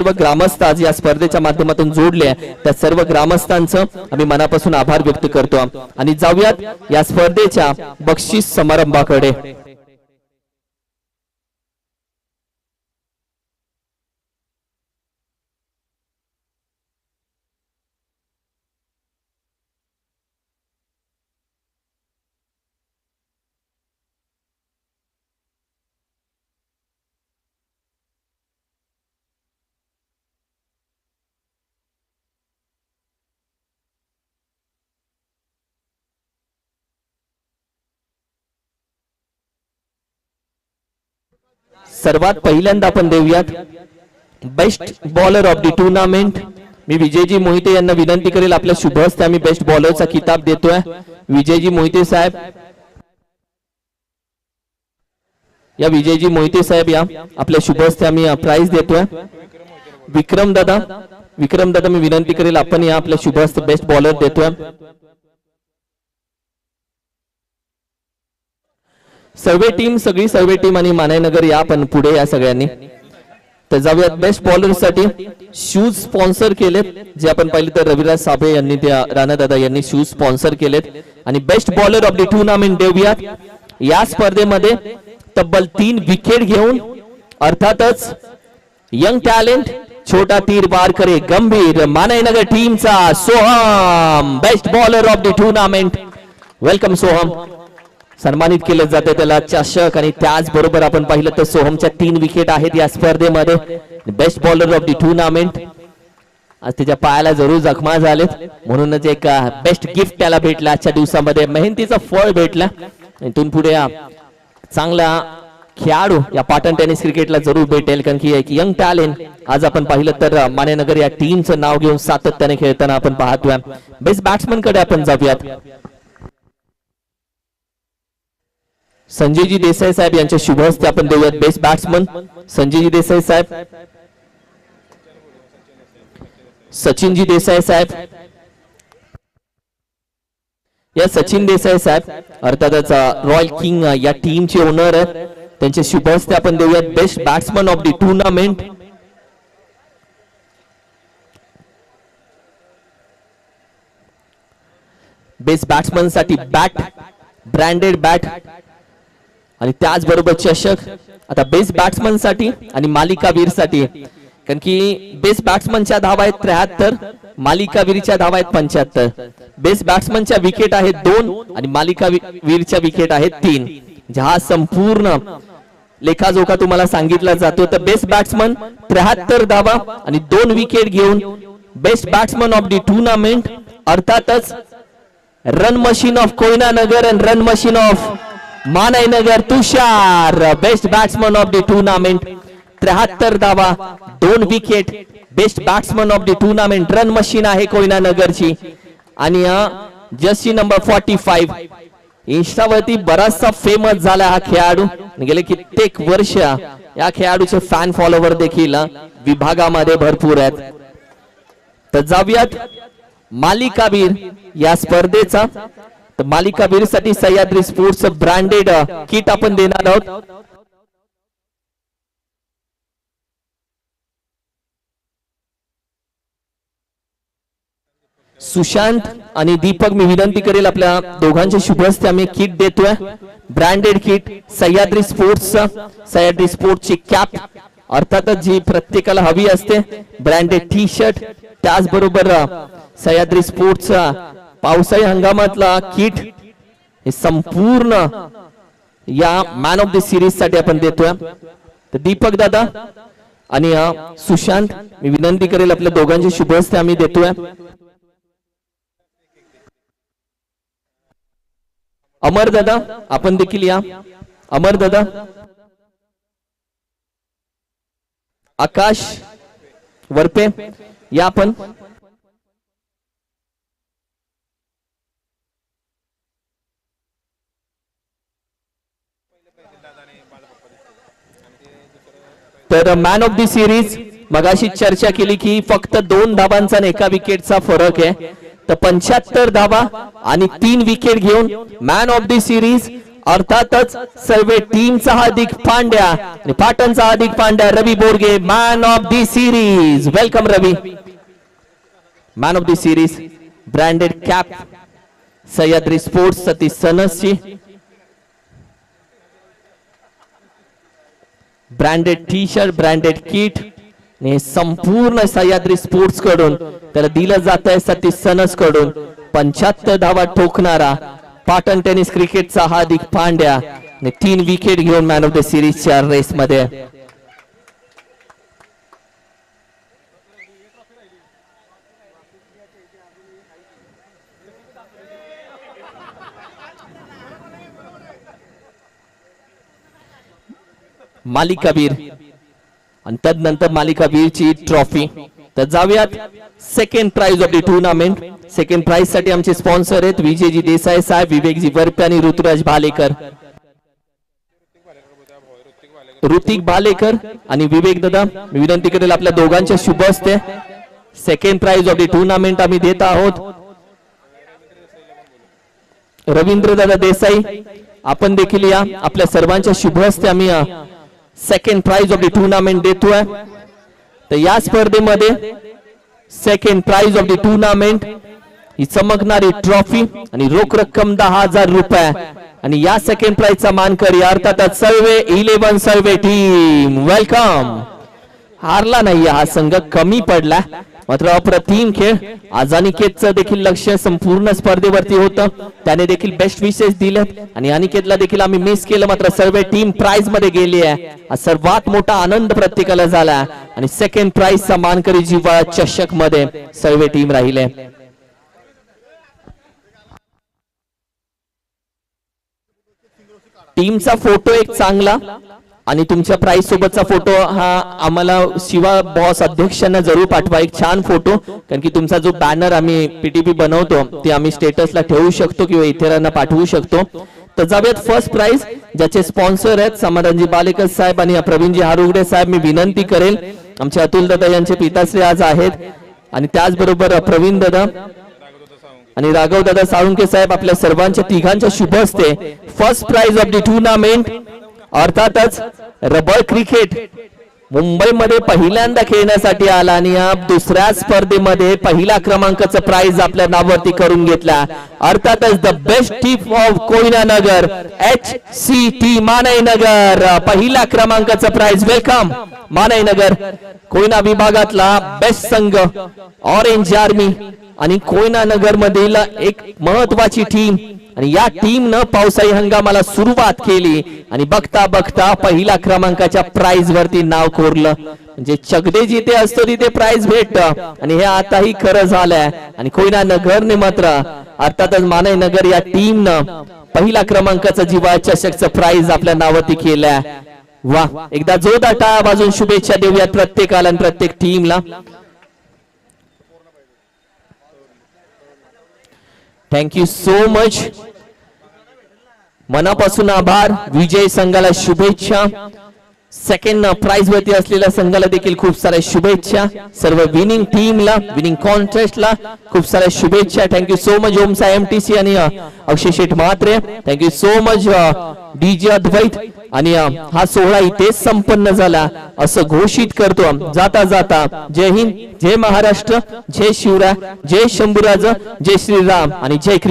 सर्व ग्रामस्थ आज या स्पर्धेच्या माध्यमातून जोडले आहे. त्या सर्व ग्रामस्थांचं आम्ही मनापासून आभार व्यक्त करतो आणि जाऊयात या स्पर्धेच्या बक्षीस समारंभाकडे सर्वात पहिल्यांदा आपण देऊयात best bowler of the tournament मी विजयजी मोहिते यांना विनंती करेल आपल्या शुभ हस्ते आम्ही बेस्ट बॉलरचा किताब देतोय. विजयजी मोहिते साहेब. या विजयजी मोहिते साहेब या आपल्या शुभ हस्ते आम्ही प्राइज देतोय. विक्रम दादा. विक्रम दादा मी विनंती करेल आपण या आपल्या शुभ हस्ते बेस्ट बॉलर देतोय. सर्वे टीम सगळी सर्वे टीम आणि मानायनगर या पण पुढे या सगळ्यांनी. तर जाऊयात बेस्ट बॉलरसाठी शूज स्पॉन्सर केलेत. जे आपण पाहिले तर रविराज साबळे यांनी त्या राणादादा यांनी शूज स्पॉन्सर केलेत. आणि best bowler of the tournament देऊयात. या स्पर्धेमध्ये तब्बल तीन विकेट घेऊन अर्थातच यंग टॅलेंट छोटा तीर बार करे गंभीर मानायनगर टीमचा Soham best bowler of the tournament welcome Soham. सन्मानित केलं जातं त्याला चषक आणि त्याचबरोबर आपण पाहिलं तर सोहमच्या तीन विकेट आहेत या स्पर्धेमध्ये. Best bowler of the tournament आज त्याच्या पायाला जरूर जखमा झालेत. म्हणूनच एक बेस्ट गिफ्ट त्याला भेटला आजच्या दिवसामध्ये. मेहनतीचं फळ भेटला. इथून पुढे चांगला खेळाडू या पाटण टेनिस क्रिकेटला जरूर भेटेल. कारण की एक यंग टॅलेंट आज आपण पाहिलं तर मानेनगर या टीमचं नाव घेऊन सातत्याने खेळताना आपण पाहतोय. बेस्ट बॅट्समनकडे आपण जाऊयात. संजयजी देसाई साहेब यांच्या शुभ हस्ते आपण देऊयात बेस्ट बॅट्समन संजयजी देसाई साहेब. सचिनजी देसाई साहेब. या सचिन देसाई साहेब अर्थातच रॉयल किंग या टीमचे ओनर आहेत. त्यांच्या शुभ हस्ते आपण देऊयात best batsman of the tournament best बॅट्समनसाठी bat branded bat आणि त्याचबरोबर चषक आता बेस्ट बॅट्समनसाठी आणि मालिकावीरसाठी. कारण की बेस्ट बॅट्समनच्या धावा आहेत त्र्याहत्तर मालिकावीरच्या धावा आहेत पंच्याहत्तर. बेस्ट बॅट्समनच्या विकेट आहेत दोन आणि मालिकावीरच्या विकेट आहेत तीन. म्हणजे हा संपूर्ण लेखाजोखा तुम्हाला सांगितला जातो. तर बेस्ट बॅट्समन त्र्याहत्तर धावा आणि दोन विकेट घेऊन best batsman of the tournament अर्थातच run machine of Koyna Nagar and run machine of Manaynagar Tushar best batsman of the tournament त्र्याहत्तर धावा दोन wicket best batsman of the tournament run machine आहे कोयना नगरची. आणि जर्सी नंबर फॉर्टी फाईव्ह इंस्टावरती बराचसा famous झाला हा खेळाडू. गेले कित्येक वर्ष या खेळाडूचे फॅन फॉलोवर देखील विभागामध्ये भरपूर आहेत. तर जाऊयात मालिकावीर या स्पर्धेचा. तर मालिका वीरसाठी सह्याद्री स्पोर्ट्स ब्रँडेड किट आपण देणार आहोत. सुशांत आणि दीपक मी विनंती करेल आपल्या दोघांच्या शुभस्ते आम्ही किट देतोय. Branded kit Sahyadri sports Sahyadri स्पोर्ट्सची cap अर्थातच जी प्रत्येकाला हवी असते ब्रँडेड टी शर्ट त्याचबरोबर सह्याद्री स्पोर्ट्सचा पावसाळी हंगामातला किट हे संपूर्ण या मॅन ऑफ द सिरीजसाठी आपण देतोय. तर दीपक दादा आणि सुशांत मी विनंती करेल आपल्या दोघांची शुभ आम्ही देतोय. अमर दादा आपण देखील या. अमर दादा. आकाश वरपे या आपण. तर मॅन ऑफ द सिरीज मगाशी चर्चा केली की फक्त दोन धाबांचा आणि एका विकेटचा फरक आहे. तर पंच्याहत्तर धाबा आणि तीन विकेट घेऊन मॅन ऑफ द सिरीज अर्थातच सर्व टीमचा हार्दिक पांड्या आणि पाटणचा Hardik Pandya Ravi Borge man of the series welcome Ravi. Man of the series branded cap Sahyadri sports Satish सनसची branded T shirt branded kit हे संपूर्ण सह्याद्री स्पोर्ट्सकडून त्याला दिलं जात आहे सतीश सनसकडून. पंच्याहत्तर धावा ठोकणारा पाटण टेनिस क्रिकेटचा हार्दिक पांड्या तीन विकेट घेऊन मॅन ऑफ द सिरीजच्या रेस मालिका मालिकावीर आणि त्यानंतर मालिकावीरची ट्रॉफी. तर जाऊयात. Second prize of the tournament second प्राइजसाठी आमचे स्पॉन्सर आहेत विजयजी देसाई साहेब विवेकजी वर्पे आणि ऋतुराज भालेकर. ऋतिक भालेकर आणि विवेक दादा. मी विनंती करेल आपल्या दोघांच्या शुभ असते second prize of the tournament आम्ही देत आहोत. रवींद्र दादा देसाई आपण देखील या. आपल्या सर्वांच्या शुभ हस्ते आम्ही second prize of the tournament देतोय तर या स्पर्धेमध्ये second prize of the tournament ही चमकणारी ट्रॉफी आणि रोख रक्कम दहा हजार रुपये. आणि या सेकंड प्राइजचा मानकरी अर्थातच सर्वे इलेव्हन सर्वे टीम वेलकम हारला नाही हा संघ कमी पडला. मात्र अप्रतिम खेळ आज अनिकेतचं देखील लक्ष संपूर्ण स्पर्धेवरती होतं. त्याने देखील बेस्ट विशेष दिलेत आणि अनिकेतला देखील आम्ही मिस केलं. मात्र सर्व टीम प्राइजमध्ये गेली आहे. हा सर्वात मोठा आनंद प्रत्येकाला झाला. आणि सेकंड प्राइजचा मानकरी जिव्हाळा चषकमध्ये सर्व टीम राहिले. टीमचा फोटो एक चांगला. आणि तुमच्या प्राईस सोबतचा फोटो हा आम्हाला शिवा बॉस अध्यक्षांना जरूर पाठवा. एक छान फोटो कारण की तुमचा जो बॅनर आम्ही पीटीपी बनवतो ते आम्ही स्टेटसला ठेवू शकतो किंवा इतरांना पाठवू शकतो. तर जाऊयात फर्स्ट प्राइज ज्याचे स्पॉन्सर आहेत समाधानजी बालेकर साहेब आणि प्रवीणजी हारुगडे साहेब. मी विनंती करेल आमचे अतुल दादा यांचे पिताश्री आज आहेत. आणि त्याचबरोबर प्रवीण दादा आणि राघव दादा साळुंके साहेब आपल्या सर्वांच्या तिघांच्या शुभ असते first prize of the tournament अर्थातच रबर क्रिकेट मुंबईमध्ये पहिल्यांदा खेळण्यासाठी आला आणि या दुसऱ्या स्पर्धेमध्ये पहिला क्रमांकाचं प्राइज आपल्या नावावरती करून घेतला. अर्थातच the best team of Koyna Nagar H C T Manai Nagar पहिला क्रमांकाचं प्राइज वेलकम मानई नगर कोयना विभागातला बेस्ट संघ ऑरेंज आर्मी आणि कोयना नगर मधील एक महत्वाची टीम आणि या टीम न पावसाळी हंगामाला सुरुवात केली. आणि बघता बघता पहिला क्रमांकाच्या प्राइज वरती नाव कोरलं. म्हणजे चगदे जिथे असतो तिथे प्राइज भेटत. आणि हे आताही खरं झालंय. आणि कोयना नगरने मात्र अर्थातच मानय नगर या टीमनं पहिला क्रमांकाचा जिवा चषकचं प्राइज आपल्या नावती केलंय. वा एकदा जोरदार टाळा बाजून शुभेच्छा देऊयात प्रत्येकाला आणि प्रत्येक टीमला थँक्यू सो मच मनापासून आभार. विजय संघाला शुभेच्छा. सेकंड प्राइज वरती असलेल्या संघाला देखील खूप साऱ्या शुभेच्छा. सर्व विनिंग टीमला विनिंग कॉन्टेस्टला खूप साऱ्या शुभेच्छा. थँक्यू सो मच ओमसा एमटीसी आणि uh, Akshay Sheth Mhatre. Thank you so much DJ Advait. आणि हा सोहळा इथेच संपन्न झाला. असं घोषित करतो जाता जाता जय हिंद जय महाराष्ट्र जय शिवराय जय शंभूराज जय श्रीराम आणि जय क्रिकेट.